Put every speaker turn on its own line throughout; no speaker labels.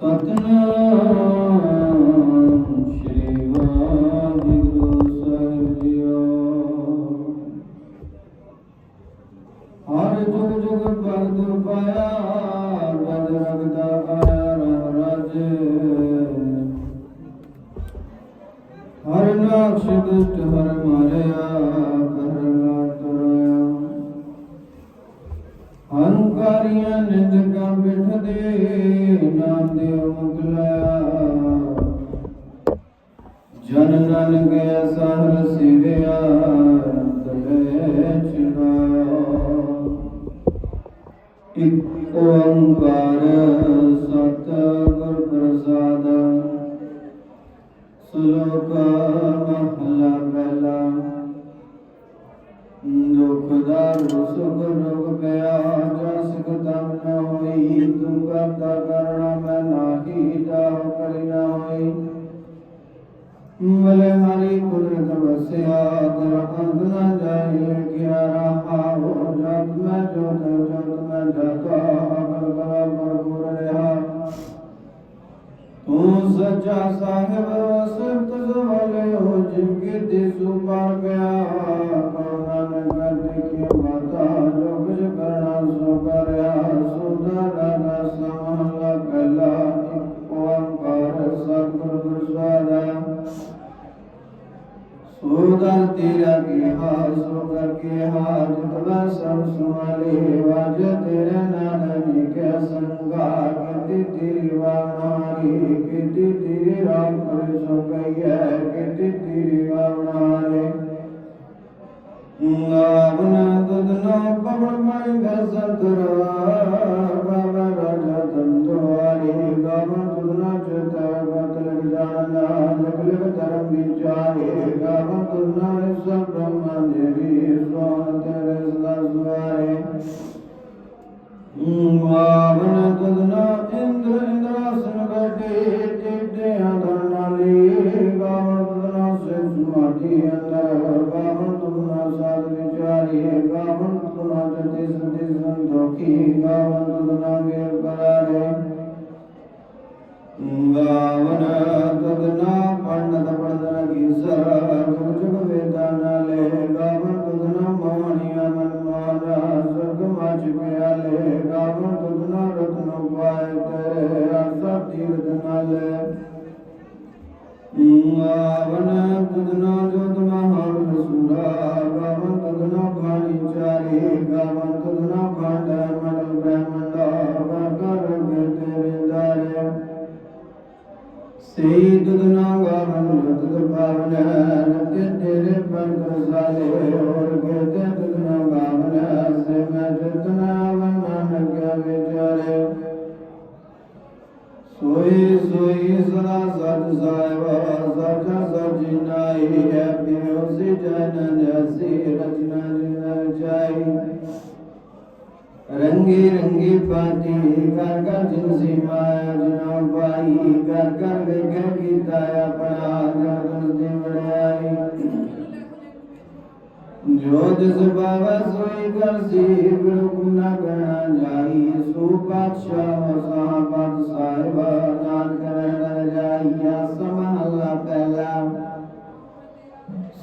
ਸਤਨਾਮ ਦੁਖ ਦਾਰ ਸੁਖ ਰੋਗ ਪਿਆ ਜਸ ਕਦਮ ਨ ਹੋਈ, ਤੂੰ ਕਰਤਾ ਕਰਣਾ ਮੈਂ ਨਾਹੀ ਜਾਉ ਕਰੀ ਨ ਹੋਈ। ਮਲੇ ਹਰੀ ਕੁਦਰਤ ਵਸਿਆ ਦਰ ਅੰਤ ਨ ਜਾਏ ਕਿਆ ਰਹਾ, ਹੋ ਜਤ ਮੈਂ ਜੋਤ ਜੋਤ ਮੈਂ ਜਤਾ ਅਗਲ ਬਲਾ ਭਰਪੂਰ ਰਹਾ। ਤੂੰ ਸੱਚਾ ਸਾਹਿਬ ਸਿਫਤ ਸਵਾਲੇ ਹੋ ਜਿਨ ਕੀ ਦਿਸੂ ਪਾਰ ਗਿਆ ਤੇਰਾ ਕੀ ਹਾਲ ਸੋ ਕਰ ਕੇ ਹਾਲ ਜਿਤਨਾ ਸਭ ਸੁਮਾਲੇ ਵਾਜ ਤੇਰੇ ਨਾਨਕ ਕੇ ਸੰਗਾ ਕੀਤੀ ਤੇਰੀ ਵਾਣਾਰੀ ਕੀਤੀ ਤੇਰੀ ਰਾਮ ਪਰ ਸੋ ਕਈਐ ਕੀਤੀ ਤੇਰੀ ਵਾਣਾਰੇ ਨਾਵਨ ਤਦਨਾ ਪਵਨ ਮਨ ਗਸਤਰ ਬਾਬਾ ਰਾਜਾ ਤੰਦਵਾਰੀ ਗਾਵਨ ਤੁਦਨਾ ਚਿਤ ਗਤ ਲਗ ਜਾਣਾ ਲਗ ਲਗ ਧਰਮ ਵਿਚਾਰੇ ਗਾਵਨ ਤੁਦਨਾ ਮਾਵਨ ਤਦਨਾ ਇੰਦਰ ਇੰਦਰਾਸਨ ਬੈਠੇ ਟੇਟਿਆਂ ਨਾਲੀ ਗਾਵਨ ਤਦਨਾ ਸੇ ਸਮਾਧੀ ਅੰਦਰ ਗਾਵਨ ਤਦਨਾ ਸਾਧ ਵਿਚਾਰੀ ਗਾਵਨ ਤਦਨਾ ਜਤੀ ਸੰਤੀ ਸੰਤੋਖੀ ਗਾਵਨ ਤਦਨਾ ਵੀਰ ਕਰਾਰੇ ਗਾਵਨ ਤਦਨਾ ਪੰਡਤ ਪੜਦਨ ਰੰਗੀ ਰੰਗੀ ਪਾਤੀ ਕਰ ਕਰ ਜਿਨਸੀ ਮਾਇਆ ਜਨਾ ਪਾਈ ਕਰ ਕਰ ਵੇਖੇ ਕੀਤਾ ਆਪਣਾ ਜਗਤ ਦੀ ਵਡਿਆਈ। ਜੋ ਜਿਸ ਬਾਵਾ ਸੋਈ ਕਰ ਸੀ ਬਿਲਕੁਲ ਨਾ ਕਹਿਣਾ ਜਾਈ, ਸੋ ਪਾਤਸ਼ਾਹ ਸਾਹਬਤ ਸਾਹਿਬ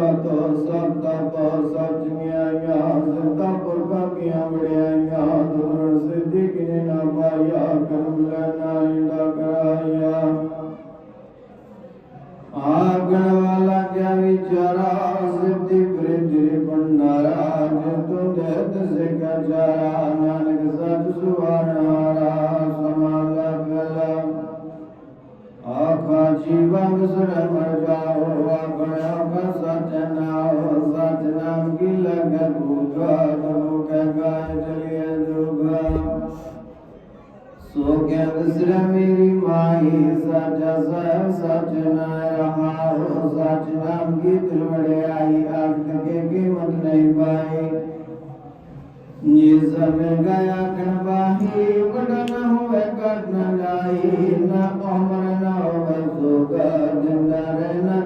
ਸਤ ਸਤ ਤਪ ਸਤ ਜਮਿਆਈਆਂ ਸਿੱਧਾ ਪੁਰਖਾ ਕੀਆਂ ਵੜਿਆਈਆਂ ਦੁਰ ਸਿੱਧੀ ਕਿਨੇ ਨਾ ਪਾਇਆ, ਕਰਮ ਲੈਣਾ ਇੰਦਾ ਕਰਾਇਆ। ਆਗਣ ਵਾਲਾ ਕਿਆ ਵਿਚਾਰਾ, ਸਿੱਧੀ ਪ੍ਰਿੰਦਰੀ ਭੰਡਾਰਾ ਜਿ ਤੂੰ ਦੇਤ ਸਿਖ ਜਾਰਾ, ਨਾਨਕ ਸਤ ਸੁਵਾਰਨਾਰਾ ਸਮਾਨ ਲਗਲਾ ਆਖਾ, ਜੀਵਨ ਸਰ گیا گن باہی نہ ہوئے کرنا جائی نہ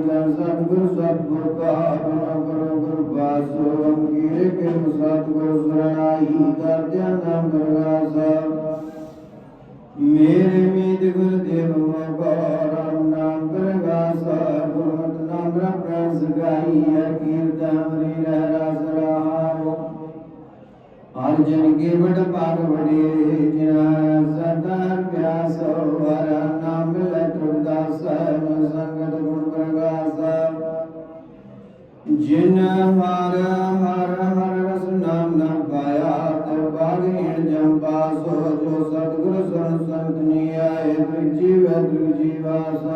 ਜਨ ਸਤਿਗੁਰ ਸਤਿਗੁਰ ਕਾ ਗੁਣ ਗੁਰੂ ਗੁਰੂ ਬਾਸੋ ਅੰਗੀਰੇ ਕੇ ਸਤਿਗੁਰ ਸਰਣਾਈ ਕਰਦਿਆਂ ਨਾਮ ਦਰਗਾਹ ਮੇਰੇ ਮੀਤ ਗੁਰ ਦੇਵ ਮਗੋਰਮ ਨਾਮ ਪ੍ਰਗਾਸ ਗੁਰਮਤਿ ਨਾਮ ਰਪ੍ਰ ਸਗਾਈ ਕੀਰਤ ਅਮਰੀ ਰਹਿ ਰਸ ਰਹਾਉ ਅਰਜਨ ਕੇ ਵਡ ਪਾਗ ਵਡੇ ਜਿਨਾ ਸਦਾ ਪਿਆਸ ਵਰ ਨਾਮ ਲੈ ਤੁਰਦਾਸ ਸੰਗਤ ਜਿਨ ਹਰ ਹਰ ਹਰ ਰਸ ਨਾਮ ਨਾ ਪਾਇਆ ਤੇ ਬਾਗੀਣ ਜੰਪਾ, ਸੋ ਜੋ ਸਤਿਗੁਰ ਸਰਨ ਸੰਤ ਨੀ ਆਏ ਤ੍ਰਿ ਜੀਵੈ ਤ੍ਰਿ ਜੀਵਾਸ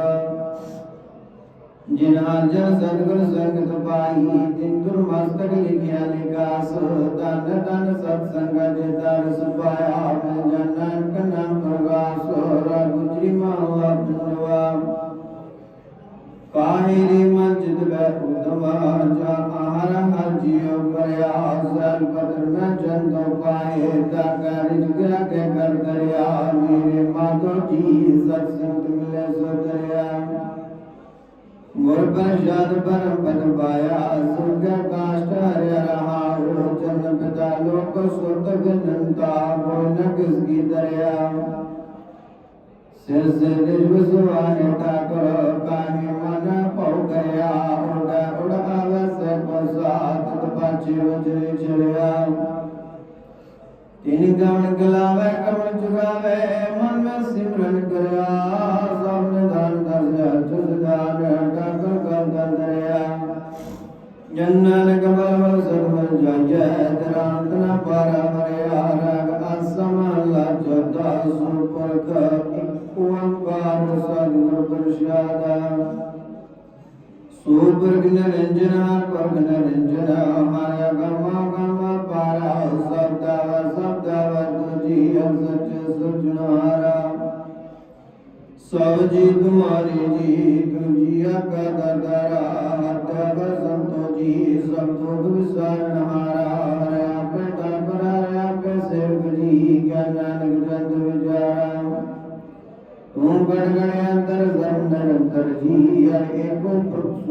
ਜਿਨ ਜਨ ਸਤਿਗੁਰ ਸੰਗਤ ਪਾਈ ਤਿਨ ਗੁਰ ਮਸਤਕ ਲਿਖਿਆ ਨਿਕਾਸ ਤਨ ਤਨ ਸਤ ਸੰਗ ਜਿਤਾ ਰਸ ਪਾਇਆ ਮਿਲ ਜਨਨ ਕਨਮ ਪ੍ਰਗਾਸ ਰਗੁਜਰੀ ਮਹਲਾ ਪੁਨਵਾ ਕਾਹਿਰੀ ਮੰਚਿਤ ਬੈ ਉਦਮਾ ਜਾ ਆਹਰ ਹਰ ਜੀਉ ਪਰਿਆ ਸਰ ਪਤਰ ਮੈਂ ਚੰਦੋ ਪਾਏ ਤਾ ਕਰ ਜੁਗਰਾ ਕੇ ਕਰ ਦਰਿਆ, ਮੇਰੇ ਮਾਤੋ ਜੀ ਸਤ ਸੰਤ ਮਿਲੇ ਸੋ ਦਰਿਆ। ਗੁਰ ਪ੍ਰਸਾਦ ਪਰਮ ਪਦ ਪਾਇਆ, ਸੁਰਗ ਕਾਸ਼ਟ ਹਰਿ ਰਹਾ, ਉਹ ਚੰਨ ਪਿਤਾ ਲੋਕ ਸੁਰਤ ਗਨੰਤਾ, ਕੋਈ ਨ ਕਿਸ ਕੀ ਦਰਿਆ। ਸਿਰ ਸਿਰ ਨਿਜ ਵਿਸਵਾਨ ਠਾਕੁਰ, ਕਾਹੇ ਮਨ ਪਉ ਕਰਿਆ ਉਡ ਉਡ ਆਵਸ ਪਸਾਤ ਤਪਾਚੇ ਵਜਰੇ ਚਲਿਆ ਤਿਨ ਗਵਨ ਗਲਾਵੇ ਕਵਨ ਚੁਗਾਵੇ ਮਨ ਮੈਂ ਸਿਮਰਨ ਕਰਿਆ। ਸਭ ਨਿਧਾਨ ਦਰਜਾ ਤੁਸਦਾਨ ਠਾਕੁਰ ਗੰਦਰ ਦਰਿਆ। ਜਨਨ ਕਬਲ ਸਰਵ ਜਾਇ ਦਰਾਂਤ ਨ ਪਾਰਾ ਮਰਿਆ। ਰਗ ਅਸਮ ਲਜਦਾ ਸੁਪਰਖ ਓੰਕਾਰ ਸਤਿਗੁਰ ਪ੍ਰਸਾਦ। सुबर्ग नरंजना पग नरंजना माया गमा गमा पारा सब्दावा सब्दावा तुझी अब सच सुचनारा सब जी तुम्हारी जी तुझी अका दरदारा हत्या का संतो जी सब तो विसार नहारा तू बढ़ गया अंतर जन्नर अंतर जी यार एक बुक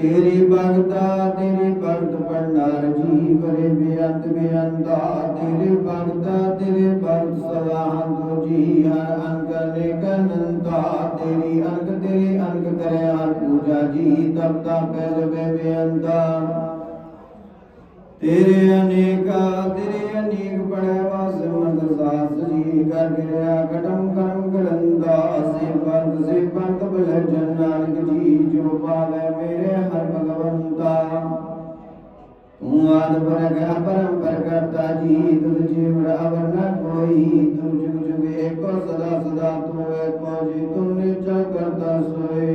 ਤੇਰੀ ਭਗਤਾ ਤੇਰੀ ਭਗਤ ਭੰਡਾਰ ਜੀ ਕਰੇ ਬੇਅੰਤ ਬੇਅੰਤਾ। ਤੇਰੇ ਭਗਤਾ ਤੇਰੇ ਭਗਤ ਸਦਾ ਹੰਤੋ ਜੀ, ਹਰ ਅੰਗ ਅਨੇਕ ਅਨੰਤਾ ਤੇਰੀ ਅੰਗ ਤੇਰੀ ਅੰਗ ਕਰੇ ਹਰ ਪੂਜਾ ਜੀ ਤਬ ਤਾ ਪਹਿ ਜਵੇ ਬੇਅੰਤਾ। ਤੇਰੇ ਅਨੇਕਾ, ਤੇਰੇ ਅਨੇਕ ਪੜੈ ਵਾਸ ਮੰਦ ਸਾਸ ਜੀ ਕਰ ਗਿਰਿਆ ਕਟਮ ਕਰਮ مواد پر گیا پر پر کرتا جی تو جی مرا ورنا کوئی تو جی مجھ بے کو صدا صدا تو ہے کو جی تم نے چا کرتا سوئے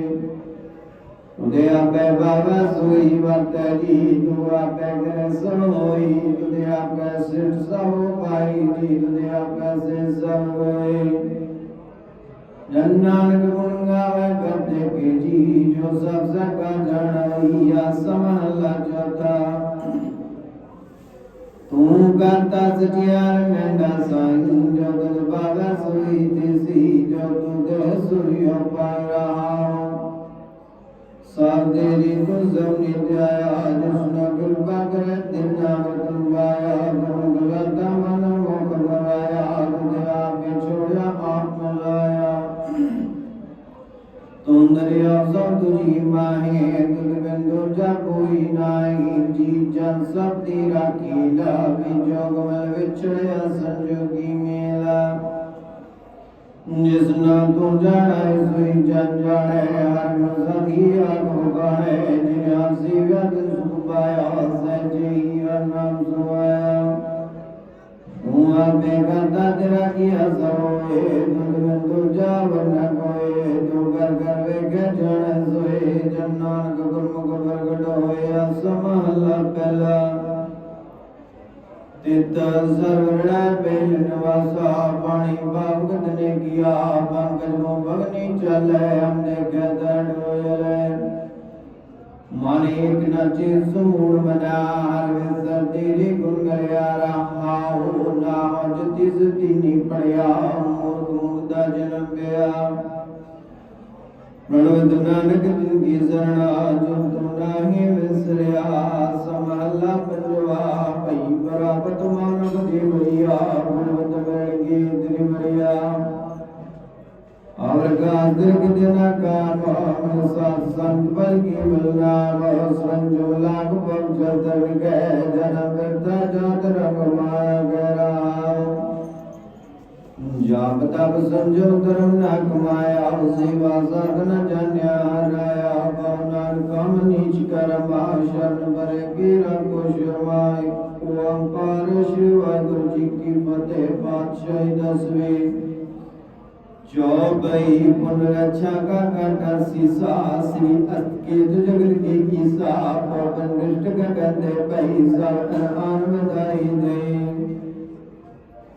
دے اپ ہے بابا سوئی ورتا جی تو اپ ہے گھر سوئی دے اپ ہے سر سو پائی دی دے اپ ہے سر سوئے جنانک گنگا وے کرتے کے جی جو سب سے پہ جڑائی یا سمن اللہ چاہتا تندری افزا تجھی ماہی ہے ਸਭ ਦੀ ਰਾਖੀ ਲਾ ਵਿਜੋਗ ਮਲ ਵਿਛੜਿਆ ਸੰਜੋਗੀ ਮੇਲਾ ਜਿਸ ਨਾਮ ਤੂੰ ਜਾਣੈ ਸੋਈ ਜਨ ਜਾਣੈ ਹਰ ਗੁਣ ਸਦੀ ਆਗੋ ਗਾਣੈ ਜਿਨ ਆਸੀ ਵਿਅਤ ਸੁਖ ਪਾਇਆ ਸਹਿਜੀ ਹਰ ਨਾਮ ਸੁਆਇਆ ਤੂੰ ਆਪੇ ਕਰਤਾ ਤੇਰਾ ਕੀਆ ਸੋਏ ਤੁਧ ਮੈਂ ਤੁਝਾ ਵਰਨਾ ਕੋਏ ਤੂੰ ਕਰ ਕਰ ਵੇਖੇ ਜਾਣੈ ਸੋਏ ਜਨ ਪਹਿਲਾ ਤਿਤ ਸਰਵੜਾ ਬੇਲ ਨਿਵਾਸਾ ਪਾਣੀ ਬਾਗਤ ਨੇ ਕੀਆ, ਪੰਕਜ ਮੋ ਭਗਨੀ ਚਲੇ ਹਮ ਦੇਖੇ ਹੋਇਲੇ ਮਨ ਏਕ ਨ ਚਿਤ ਮਨਾ, ਹਰ ਵਿਸਰ ਤੇਰੇ ਗੁਣ ਗਲਿਆ ਰਹਾਉ ਨਾ ਜਤੀ ਸਤੀ ਨੀ ਪੜਿਆ, ਮੂਰਖ ਮੁਗਦਾ ਜਨਮ ਗਿਆ ਪ੍ਰਣਵਤ ਨਾਨਕ ਤਿਨ ਕੀ ਸਰਣਾ, ਜੋ ਤੁਮ ਨਾਹੀ ਵਿਸਰਿਆ, ਸਮਹਲਾ ਪੰਜਵਾ ਭਈ ਬਰਾਬਤ ਮਾਨਵ ਦੇ ਮਰਿਆ ਪ੍ਰਣਵਤ ਮਿਲਗੇ ਤੇਰੇ ਮਰਿਆ ਅਵਰਗਾ ਦਿਰਗ ਜਨਾ ਕਾ ਮਨ ਸਾਧ ਸੰਪਲ ਕੀ ਮਿਲਨਾ ਵਹ ਸੰਜੋ ਲਾਗ ਪਵ ਜਦਰ ਗਏ ਜਨਮ ਕਰਤਾ ਜਾਤ ਰਮ ਮਾਇਆ ਗਰਾਵ جاب دا بسنجو درم نا کمایا اسی وازاد نا جانیا رایا باونا کام نیچ کرم آشان برے گیرا کو شرمائی وانکار شروعی گرچی کی پتے پاتشاہی دسوی جو بئی پنر اچھا کا کرتا سی سا سی ات کے دو جگرگی کی سا پوپن گرشت کا کرتے بئی سا کرآن میں دائی دیں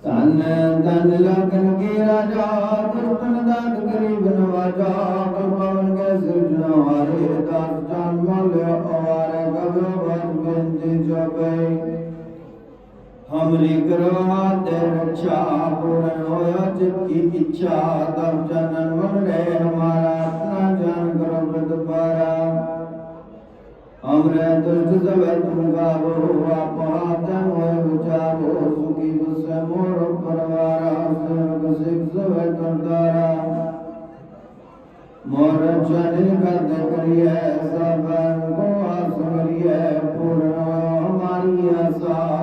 ਧਨ ਧਨ ਲਗਨ ਕੇ ਰਾਜਾ ਗੁਰਪਨ ਦਾਤ ਗਰੀਬ ਨਵਾਜਾ ਕਰ ਪਵਨ ਕੇ ਸਿਰਜਣ ਵਾਲੇ ਦਾਸ ਜਨਮ ਲਿਆ ਅਵਾਰੇ ਗਗਨ ਬਨ ਬਿੰਦੀ ਜਬੈ ਹਮਰੀ ਕਰਵਾ ਤੇ ਰਛਾ, ਪੂਰਨ ਹੋਇਆ ਚਿਤ ਕੀ ਇੱਛਾ ਦਮ ਜਨਨ ਮਨ ਰਹਿ ਹਮਾਰਾ ਆਪਣਾ ਜਨ ਕਰੋ ਬਦਪਾਰਾ আমরা দুজবের দুর্গাবো আপাতম উচাবো সুখী বসমোর পরিবার সর্ব শিব জবের দুর্গারা মোর চরণ কাদ করিয়ে সবন কো আসরিয়ে পূর্ণ মারিয়া সা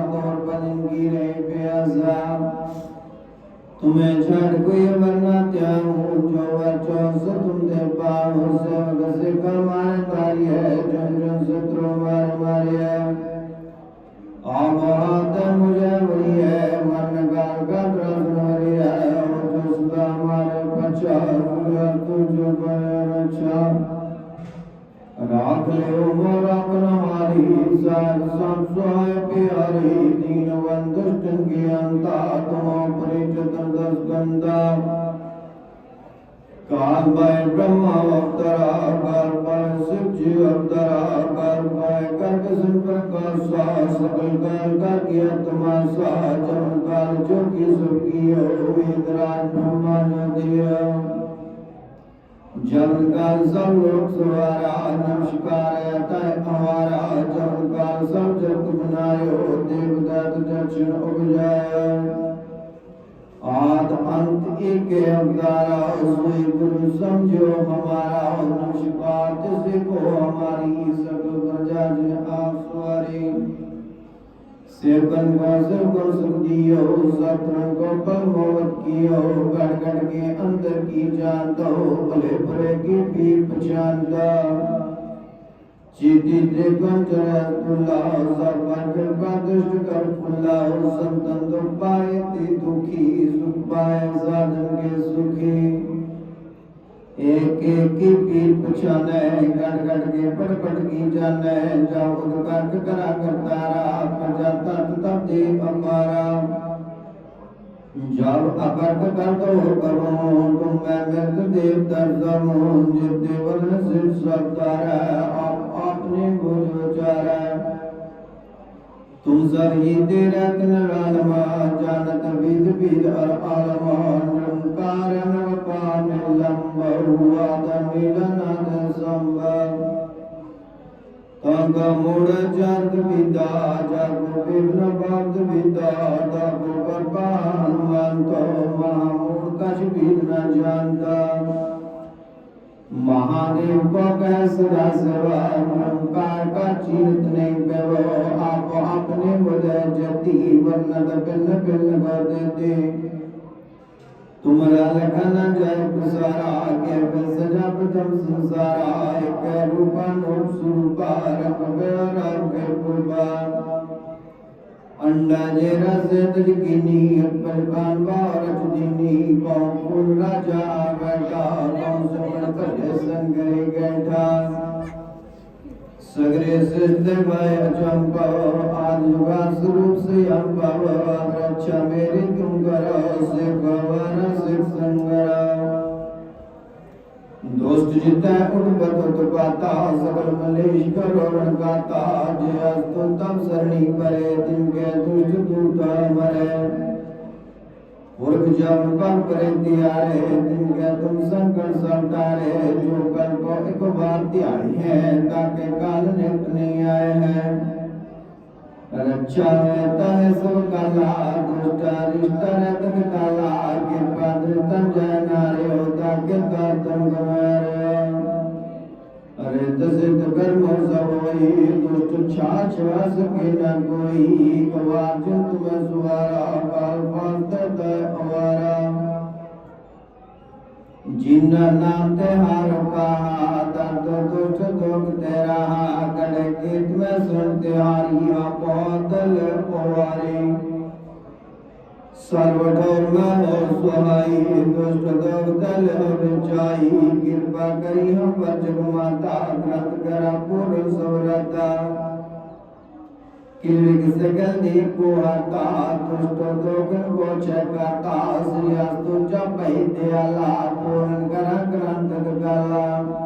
میں چھڑ کوئی مرنا تیار ہوں جو بچو سے تم دے پار ہو سے مگر سے فرمائے تاری ہے جن جن سے ترو مار مار ہے آبارا تے مجھے بڑی ہے مرنے کار کا درد مری ہے اور جو صدا مارے پچھا مجھے تو جو پہے رچھا راک لے عمر راک نماری سائر سب سوائے پیاری دین وندشتن کی انتا تمہوں پر اسکندر کار بھائی برہما وقترا کار بھائی شیو جی وقترا کار بھائی کر قسم کر کر سا سکل کر کر کیا تماشا چمکار جو کی سب کی امید رات نما نہ دیا جن کا سب لوگ سوارا نمشکار تے ہمارا جن کا سب جب بنائے دیو دت دچن اگ جائے آت انت کے اندارا عضو گل سمجھو، ہمارا نشکات سے کو ہماری سب درجہ جہاں سواری سیبن گازر کر سکتیو سترن کو پر کیو گڑ گڑ کے اندر کی جانتا ہو بلے بھرے کی بھی ہو چیتی دیکن کرے اللہ سب بندر بندشت کر اللہ سمتن دبائے تی دکھی سبائے زادن کے سکھی ایک ایک کی پیر پچھانے گڑ گڑ کے پڑ پڑ کی جانے جاؤ دکارک کرا کرتا رہا پر جاتا تب دیو امارا ਜਬ ਅਪਰਤ ਕਰ ਤੋ ਕਰੋ ਤੁਮ ਮੈਂ ਮਿਰਤ ਦੇਵ ਦਰ ਕਰੋ ਜਿਤ ਦੇਵਨ ਸਿਰ ਸਭ ਤਾਰਾ گرو چرن تو زہید رتن رلما جانت بید بید ار آلمان رنکارن و پان لمبا روا دمیلن اد سمبر تنگا مڑ جرد بیدا جرد بیبن بابد بیدا دب پر پان وانتو مہا مڑ کش بید نجانتا۔ مہا महादेव को कैसे रसवा ओंकार का चिंतन करो आप अपने बदल जती वर्णद बिन बिन बदते तुमरा लखन जय प्रसारा के बस जप तम संसारा एक रूप अनुप स्वरूप रंग रंग पुलवा अंडा जे रस दिगनी पर कान बार दिनी बाव पुर राजा बैठा बाव सबन कर दे संगरे गैठा सगरे सिद्ध भय चंपा आज युगा स्वरूप से अंबा बाबा रक्षा मेरी तुम करो सिर्फ वर सिर्फ संगरा تجھتے اٹھبت تکاتا سکل ملیش کرو رنکاتا جہاز تو تم سرنی پرے دن کے دشت دوتا مرے مرک جم کم کرے دیارے دن کے تم سنکر سمٹارے جو کل کو ایک بار دیاری ہے تاکہ کال نکٹ نہیں آئے ہیں رچا رہتا ہے سب کالا دشتا رشتہ رہتا کالا کے پادر تم جائے نارے ہوتا کہ تم گوارے ਤਸੇ ਤਕਰ ਮਰਜ਼ਾਈ ਤੋ ਤੁਛਾ ਚਵਾਸ ਕੇ ਨਾ ਕੋਈ ਕਵਾਜ ਤੁਮ ਸੁਵਾਰਾ ਕਾਲ ਫਾਤ ਤੈ ਅਵਾਰਾ ਜਿਨਾ ਨਾਮ ਤੇ ਹਰ ਕਾ ਤੰਤ ਦੁਖ ਦੁਖ ਤੇ ਰਹਾ ਕਲ ਕੀ ਤੁਮ ਸੁਣ ਤਿਆਰੀ ਆ ਪਾਦਲ ਪਵਾਰੇ सर्वधर्म सुहाई दुष्ट दोग दल अभिचाई कृपा करी हम पंचक माता व्रत कर पुरुष व्रता किलिक सकल दीप को हरता दुष्ट दोग को छपता श्री अस्तु जपै दयाला पूर्ण कर ग्रंथ गला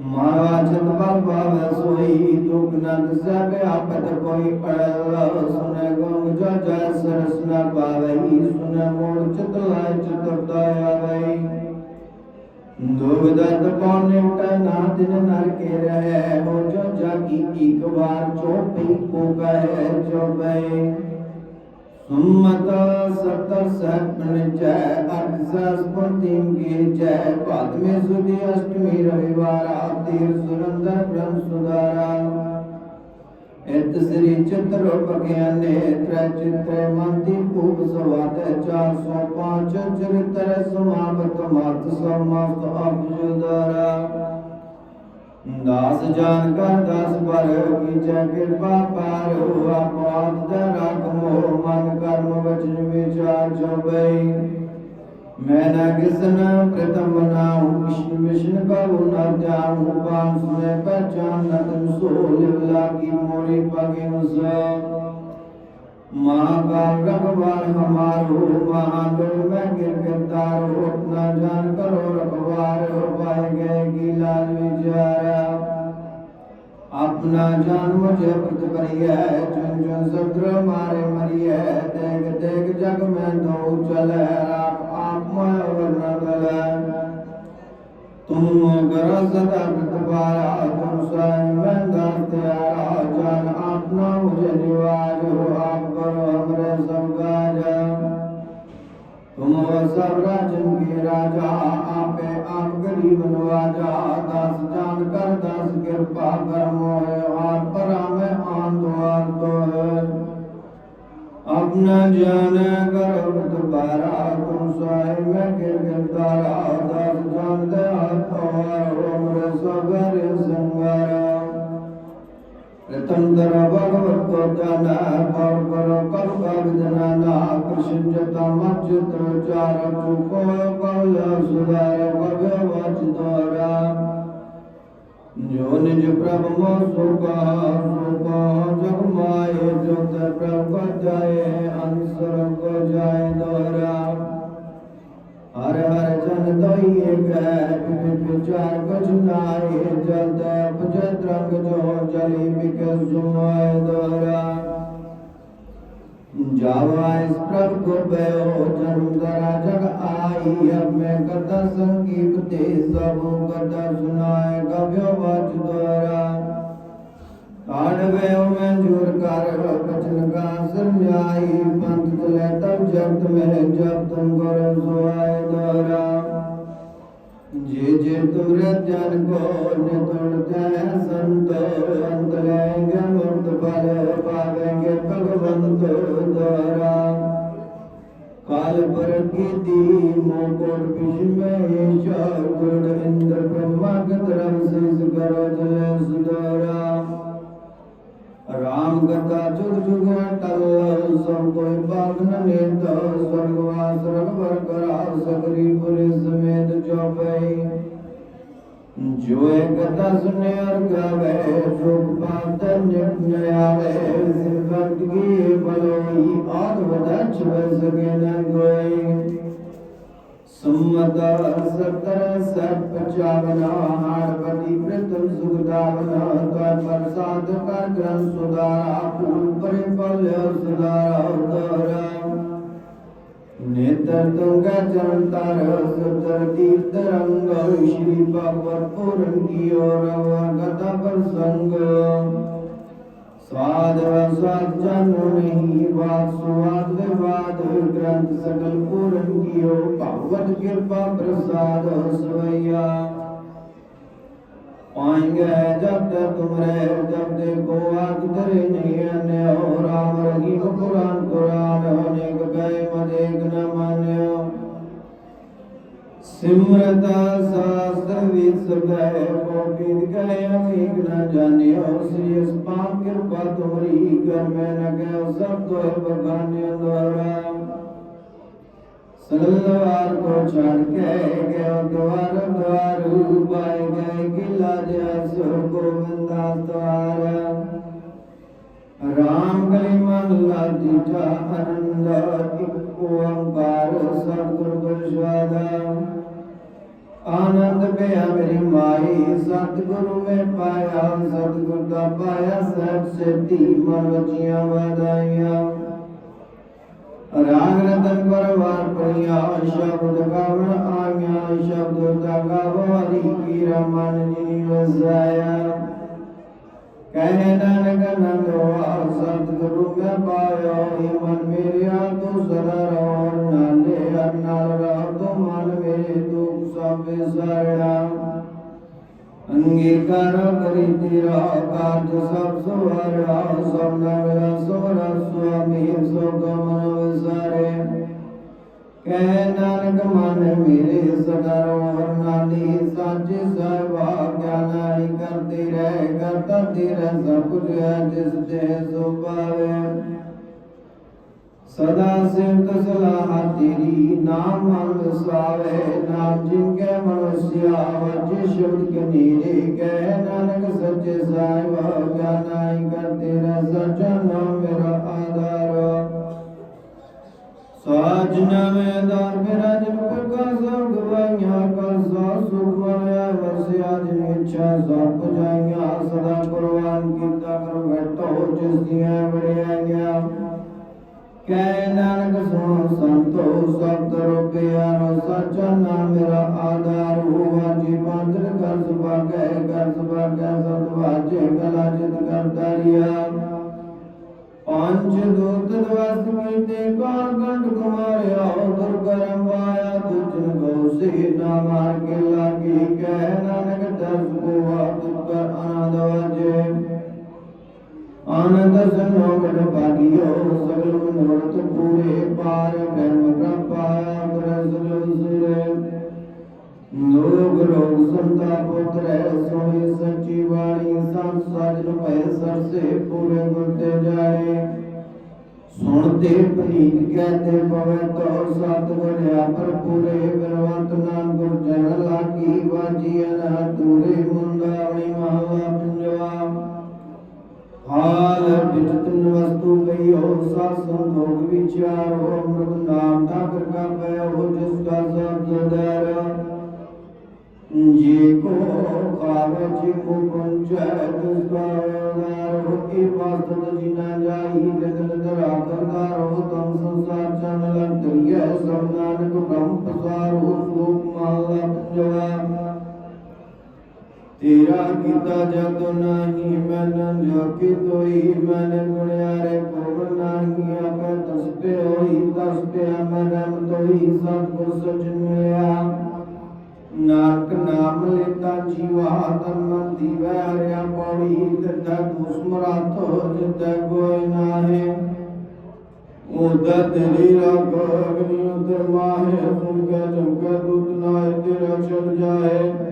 مارا چند بار باب سوئی دکھ نت سب آپت کوئی پڑا سن گنگ جا جا سرس نہ پاوئی سن مور چتلا چترتا آوئی دوگ دت پونے اٹا نا دن نر کے رہے ہو جا جا کی ایک بار چوٹی کو کہے چوبئے سمتا ستر سپن جائے સાતમી સુધી અષ્ટમી રવિવાર આતીર સુરંદર બ્રહ્મ સુધારા એત શ્રી ચિત્રોપજ્ઞાને ત્રચિત્ર મંતિ પૂપ સવાદ ચારસો પાંચ ચરિત્ર સમાપ્ત માત સમાપ્ત અભ્યુદારા ਦਾਸ ਜਾਨ ਕਾ ਦਾਸ ਪਰ ਕੀਜੈ ਕਿਰਪਾ ਪਾਰ ਹੁਆ ਪਾਦ ਦਰਕ ਮੋਹ ਮਨ ਕਰਮ ਵਚਨ ਵਿਚਾਰ ਜੋ ਬਈ ਮੈਂ ਨਾ ਕਿਸਨ ਪ੍ਰਤਮ ਨਾਉ ਵਿਸ਼ਨ ਵਿਸ਼ਨ ਕਉ ਨਾ ਜਾਉ ਪਾਉ ਸੁਨੇ ਪਛਾਨ ਨ ਤਨ ਸੋਲ ਲਾਗੀ ਮੋਰੇ ਪਗੇ ਉਸ ਮਹਾਕਾਲ ਰਖਵਾਰ ਹਮਾਰੋ ਮਹਾਗੁਰ ਮੈਂ ਗਿਰ ਕਰਤਾਰੋ, ਆਪਣਾ ਜਾਨ ਕਰੋ ਰਖਵਾਰ ਹੋ ਪਾਏ ਗਏ ਕੀ ਲਾਲ ਵਿਚਾਰਾ। اپنا جان مجھے پت بری ہے جن جن سدر مارے مری ہے دیکھ دیکھ جگ میں دو چلے راپ آپ میں ورنہ گلے تم اگر صدا پت بارا تم سائن میں دار تیارا جان اپنا مجھے نواز ہو آپ کرو ہمرے سب ਸਭ ਰਾਜ ਮੁਗੇ ਰਾਜਾ, ਆਪੇ ਆਪ ਗਰੀਬ ਨਵਾਜਾ। ਦਸ ਜਾਨ ਕਰ, ਦਸ ਕਿਰਪਾ ਕਰ ਮੋਹਿ ਆਪ ਪਰਾਮੇ ਆਨ ਦੁਆਰ ਤੋਹਿ ਆਪਣਾ ਜਾਨ ਕਰ ਦੁਬਾਰਾ ਤੁਮ ਸਾਇ ਮੈਂ ਗਿਰ ਗਿਰਦਾਰਾ ਦਸ ਜਾਨ ਦੇ ਹੱਥ ਹੋਇ ਹੋਮ ਸਬਰ ਸੰਗਾਰਾ। నితంతర భగవద్గోతన పర్వర కర్మ విధాన ఆకర్షించత మధ్యతోచార రూపోపల్ల సుధార భగవచితోర जो निज प्रभ मो सुख सुख जग माये जो प्रभ जाए अंसर को जाए दोहरा हर हर जन दइए कै चार बजनाए जल दैब जद्रंग जो जलि बिक सुमाय दोरा जावा इस प्रभु को बयो जन्म दरा जग आई अब मैं कथा संगीत ते सब कथा सुनाए गव्य वाच द्वारा کانوے منظور اندر پر مگت رمسیز کرو جلے سدورا राम कथा जुग जुग तरो सब कोई बाधन ने तो स्वर्ग आश्रम पर करा सगरी पुरुष समेत जो चौपाई जो एक कथा सुने और गावे सुख पाते निपनयावे सिर्फ भक्त की बलोई और वदच बस गिन गोई ਸੁਨੇ ਅਰ ਗਾਵੇ ਸੁਖ ਪਾਤ ਨਿਤ ਨਿਆਵੇ ਸਿਰਵਤ ਕੀ ਬਲੋਈ ਆਦ ਵਦਚ ਬਸਗੇ ਨ ਕੋਈ ਸੰਮਤ ਸਤਰ ਸਤ ਪਚਾਵਨਾ ਹਾਰਪਤੀ ਪ੍ਰਤਮ ਸੁਖਦਾਵਨਾ ਤਰ ਪ੍ਰਸਾਦ ਕਰ ਗ੍ਰੰਥ ਸੁਧਾਰਾ ਪੂਰ ਪਰੇ ਪਲ ਸੁਧਾਰਾ ਉਦਾਰਾ ਨੇਤਰ ਤੁੰਗ ਚਰਨ ਤਰ, ਸੁਤਰ ਤੀਰਥ ਰੰਗ, ਸ਼੍ਰੀ ਭਗਵਤ ਪੂਰਨ ਕੀ ਔਰ ਗਤਾ ਪ੍ਰਸੰਗ। ਸਵਾਦ ਸਵਾਦ ਜਾਨੋ ਨਹੀਂ ਬਾਤ ਸੁਵਾਦ ਵਿਵਾਦ ਗ੍ਰੰਥ ਸਗਲ ਪੂਰਨ ਕੀਓ ਭਗਵਤ ਕਿਰਪਾ ਪ੍ਰਸਾਦ ਸਵਈਆ। ਪਾਏਂਗੇ ਜਬ ਤੇ ਤੁਮਰੇ ਜਬ ਦੇ ਕੋ ਆਗ ਧਰੇ ਨਹੀਂ ਅਨਿਓ, ਰਾਮ ਰਹੀਮ ਕੁਰਾਨ ਕੁਰਾਨ ਅਨੇਕ ਗਏ ਮਦੇਕ ਨ ਮਾਨਿਓ। ਸਿਮਰਤ ਸਾਸਤਰ ਵਿਦ ਸਗੈ ਗੋਬਿੰਦ ਗਏ ਅਮੀਕ ਨ ਜਾਣਿਓ ਸ੍ਰੀ ਅਸਪਾਨ ਕਿਰਪਾ ਤੁਮਰੀ ਕਰ ਮੈਂ ਨ ਗਏ ਸਭ ਤੋਏ ਬਗਾਨਿਓ ਦੁਆਰਾ। ਸਲਵਾਰ ਕੋ ਛੱਡ ਕੇ ਗਏ ਦਵਾਰ ਦਵਾਰ ਪਾਏ ਗਏ, ਕਿਲਾ ਜਿਆ ਸੋ ਗੋਵਿੰਦਾ ਦਵਾਰ ਰਾਮ ਕਲੀ ਮਹਲਾ ਦੀਜਾ ਆਨੰਦ ਇੱਕ ਓੰਕਾਰ ਸਤਿਗੁਰ ਪ੍ਰਸਾਦਾ ਆਨੰਦ ਪਿਆ ਮੇਰੀ ਮਾਈ, ਸਤਿਗੁਰੂ ਮੈਂ ਪਾਇਆ, ਸਤਿਗੁਰ ਦਾ ਪਾਇਆ ਸਤ ਸੇਤੀ ਮਨ ਵਚੀਆਂ ਵਧਾਈਆਂ। ਰਾਗ ਰਤਨ ਪਰਵਾਰ ਪਈਆ ਸ਼ਬਦ ਗਾਵਣ ਆਈਆਂ, ਸ਼ਬਦ ਦਾ ਗਾਵੋ, ਹਰੀ ਕੀ ਰਮਨ ਜੀ ਵਸਾਇਆ ਕਹਿ ਨਾਨਕ ਨੰਦਵਾ ਸਤਿਗੁਰੂ ਮੈਂ ਪਾਇਓ ਏ ਮਨ ਮੇਰਿਆ, ਤੂੰ ਸਦਾ ਰਹੋ, ਨਾਲੇ ਹਰ ਨਾਲ ਰਹ ਤੂੰ ਮਨ ਮੇਰੇ بزرنا انگیکار کری تیرا کارج سب سوارا سب نگرا سورا سوامی سوگمن وزارے کہنان کمان میرے صدر ورنانی سانچ سائبا کیانائی کرتی رہے ਸਦਾ ਸਿਮਤ ਸਲਾਹ ਤੇਰੀ, ਨਾਮ ਮਨ ਵਸਾਵੇ ਨਾਮ ਜਿਨ ਮਨੁਸਿਆ ਵਜੇ ਸ਼ਬਦ ਕੇ ਨੀਰੇ ਕਹਿ ਨਾਨਕ ਸੱਚੇ ਸਾਹਿਬ ਗਿਆਨਾਈ ਕਰਤੇ ਰਹਿ ਸਚਾ ਨਾਮ ਮੇਰਾ ਆਧਾਰ। ਸਾਜ ਨਵੇਂ ਦਾਰ ਮੇਰਾ, ਜਨ ਪੱਕਾ ਸਭ ਗਵਾਈਆਂ ਕਰ ਸਾ ਸੁਖ ਮਰਿਆ ਵਸਿਆ ਜਿਨ ਇੱਛਾ ਸਭ ਪੁਜਾਈਆਂ ਸਦਾ ਕੁਰਬਾਨ ਕੀਤਾ ਕਰ, ਬੈਠੋ, ਜਿਸ ਦੀਆਂ ਵੜਿਆਈਆਂ ਕਹਿ ਨਾਨਕ ਸੁਣੋ ਸੰਤੋ ਸਭ ਤਰੋ ਪਿਆਰੋ ਸੱਚਾ ਨਾਮ ਮੇਰਾ ਆਧਾਰ ਹੋਵਾ ਜੀ ਬਾਂਦਰ ਕਰ ਸੁਭਾਗੈ ਕਰ ਸੁਭਾਗੈ, ਸਤ ਵਾਜੇ ਕਲਾ ਜਿਤ ਕਰ ਦਰਿਆ ਪੰਜ ਦੂਤ ਦਵਸ ਕੀਤੇ, ਕਾਲ ਕੰਡ ਕੁਮਾਰਿਆ ਦੁਰਗਰਮ ਵਾਇਆ ਤੁਜਨ ਗੋ ਸੇ ਨਾ ਮਾਰ ਕੇ ਲਾਗੀ। ਕਹਿ ਨਾਨਕ ਦਸ ਕੋਆ ਤੁਕ ਆਨੰਦ ਵਜੇ। ਆਨੰਦ ਸੰਨੋ ਮਨ ਭਾਗਿਓ, ਸਗਲ ਮਨੋਰਥ ਪੂਰੇ ਪਾਰ ਬ੍ਰਹਮ ਪ੍ਰਪਾਇਆ ਪ੍ਰਸਲ ਸੁਰੇ। ਲੋਗ ਰੋਗ ਸੰਤਾ ਪੁੱਤਰੈ, ਸੋਈ ਸੱਚੀ ਬਾਣੀ, ਸੰਤ ਸਾਜਨ ਭੈ ਸਰਸੇ ਪੂਰੇ ਗੁਰ ਤੇ ਜਾਏ। ਸੁਣ ਤੇ ਪਨੀਤ ਕਹਤੇ ਪਵੇ ਤੋ ਸਤਿਗੁਰ ਆਪਰ ਪੂਰੇ ਬਿਨਵੰਤ ਨਾਮ ਗੁਰ ਜਨ ਲਾਗੀ, ਵਾਜੀ ਅਨ ਦੂਰੇ ਮੁੰਦਾਵਣੀ ਹਾਲ ਵਿਚਤਨ ਵਸਤੂ ਗਈ ਹੋ ਸਤ ਸੰਤੋਖ ਵਿਚਾਰ ਹੋ ਅੰਮ੍ਰਿਤ ਨਾਮ ਦਾ ਪ੍ਰਕਾ ਪੈ ਹੋ ਜਿਸ ਦਾ ਸਭ ਜਦਰ ਜੀ ਕੋ ਖਾਵੇ ਜੀ ਕੋ ਪੰਚੈ, ਤਿਸ ਦਾ ਉਦਾਰ ਹੋ ਕੀ ਵਾਸਤ ਜੀ ਨਾ ਜਾਈ ਜਗਤ ਦਰਾ ਕਰਦਾ ਰੋ ਤਮ ਸੰਸਾਰ ਚਨ ਲੰਤਰੀਐ ਸਭ ਨਾਨਕ ਬ੍ਰਹਮ ਪਸਾਰ ਹੋ ਸੂਪ ਮਹਲਾ ਪੰਜਵਾ। ਤੇਰਾ ਕੀਤਾ ਜਦ ਨਹੀਂ ਮਨ ਜੋ ਕਿ ਤੋਈ ਮਨ ਗੁਣਿਆਰੇ ਕੋਵ ਨਹੀਂ ਆਪੇ ਤਸਬੇ ਹੋਈ ਤਸਬੇ ਮਨ ਤੋਈ ਸਤਿਗੁਰ ਸਚ ਮਿਲਿਆ। ਨਾਨਕ ਨਾਮ ਲੈਤਾ ਜੀਵਾ ਤਨ ਦੀਵੈ ਹਰਿਆ ਪੌੜੀ ਦਿੱਤਾ ਦੁਸਮਰਾਥ ਜਿਤੈ ਕੋਈ ਨਾਹੀ। ਉਹਦਾ ਤੇਰੀ ਰੱਬ ਅਗਨੀ ਉਦਰ ਮਾਹੇ ਸੁਨਕੇ ਚਮਕੇ ਦੁੱਧ ਨਾਏ ਤੇਰਾ ਚਲ ਜਾਏ।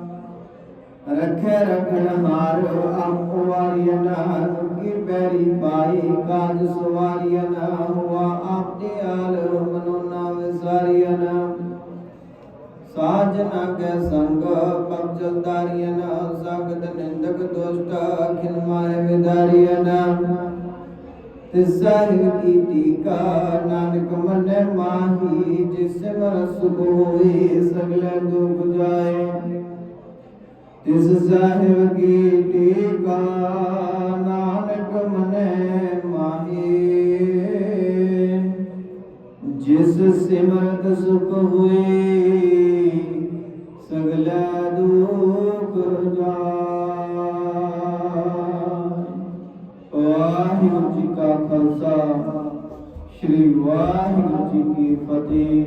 ਰਖੇ ਰਖਣ ਹਾਰ ਆਪ ਵਾਰੀਆ ਨਾ ਕੀ ਪੈਰੀ ਪਾਈ ਕਾਜ ਸਵਾਰੀਆ ਨਾ ਹੁਆ ਆਪ ਦੇ ਆਲ ਮਨੋ ਨਾ ਵਿਸਾਰੀਆ ਨਾ ਸਾਜਨਾ ਕੇ ਸੰਗ ਪਵਜਲ ਨਾ ਸਗਤ ਨਿੰਦਕ ਦੁਸ਼ਟ ਅਖਿਲ ਮਾਰੇ ਵਿਦਾਰੀਆ ਨਾ ਤਿਸਹਿ ਕੀ ਟੀਕਾ, ਨਾਨਕ ਮਨੈ ਮਾਹੀ, ਜਿਸ ਮਰ ਹੋਏ ਸਗਲੇ ਦੁਖ ਜਾਏ। ਤਿਸ ਸਾਹਿਬ ਕੀ ਟੀਕਾ, ਨਾਨਕ ਮਨੇ ਮਾਹੀ। ਜਿਸ ਸਿਮਰਤ ਸੁਖ ਹੋਏ, ਸਗਲਾ ਦੁਖ ਜਾਏ ਵਾਹਿਗੁਰੂ ਜੀ ਕਾ ਖਾਲਸਾ, ਸ੍ਰੀ ਵਾਹਿਗੁਰੂ ਜੀ ਕੀ ਫਤਿਹ।